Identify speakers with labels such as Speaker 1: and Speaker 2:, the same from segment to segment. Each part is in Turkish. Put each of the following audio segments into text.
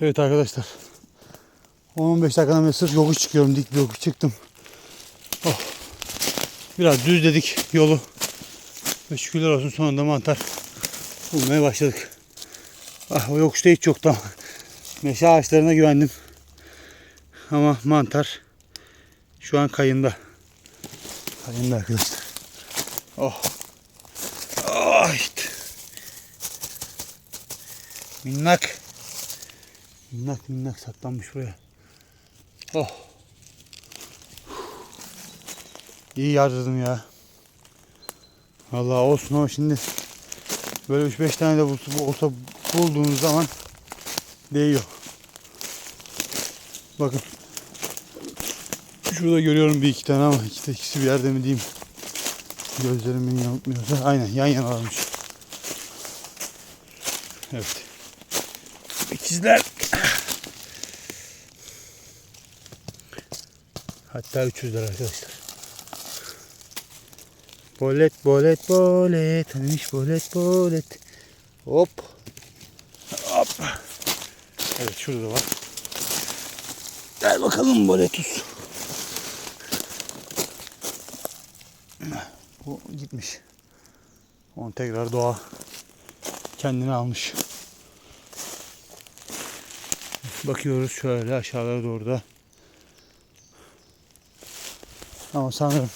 Speaker 1: Evet arkadaşlar. 10-15 dakikadan beri sırf yokuş çıkıyorum. Dik bir yokuş çıktım. Oh. Biraz düzledik yolu. Ve şükürler olsun sonunda mantar bulmaya başladık. Ah o yokuşta hiç yoktu ama. Meşe ağaçlarına güvendim. Ama mantar şu an kayında. Kayında arkadaşlar. Oh. Oh işte. Minnak. Minnak minnak saklanmış buraya. Oh. İyi yardırdım ya. Vallahi olsun ama şimdi böyle 3-5 tane de olsa bulduğunuz zaman değiyor. Bakın. Şurada görüyorum bir iki tane ama ikisi, ikisi bir yerde mi diyeyim. Gözlerim beni yanıltmıyorsa. Aynen yan yana varmış. Evet. İkizler. Hatta 300 lira arkadaşlar. Bolet bolet bolet. Hanimiş bolet bolet. Hop. Hop. Evet şurada da var. Gel bakalım boletus. Bu gitmiş. Onu tekrar doğa kendini almış. Bakıyoruz şöyle aşağılara doğru da. Ama sanırım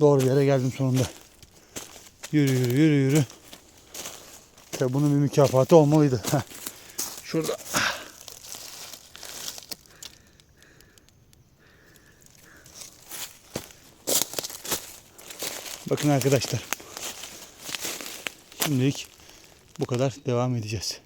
Speaker 1: doğru yere geldim sonunda. Yürü yürü yürü yürü. Tabi bunun bir mükafatı olmalıydı. Şurada. Bakın arkadaşlar. Şimdilik bu kadar devam edeceğiz.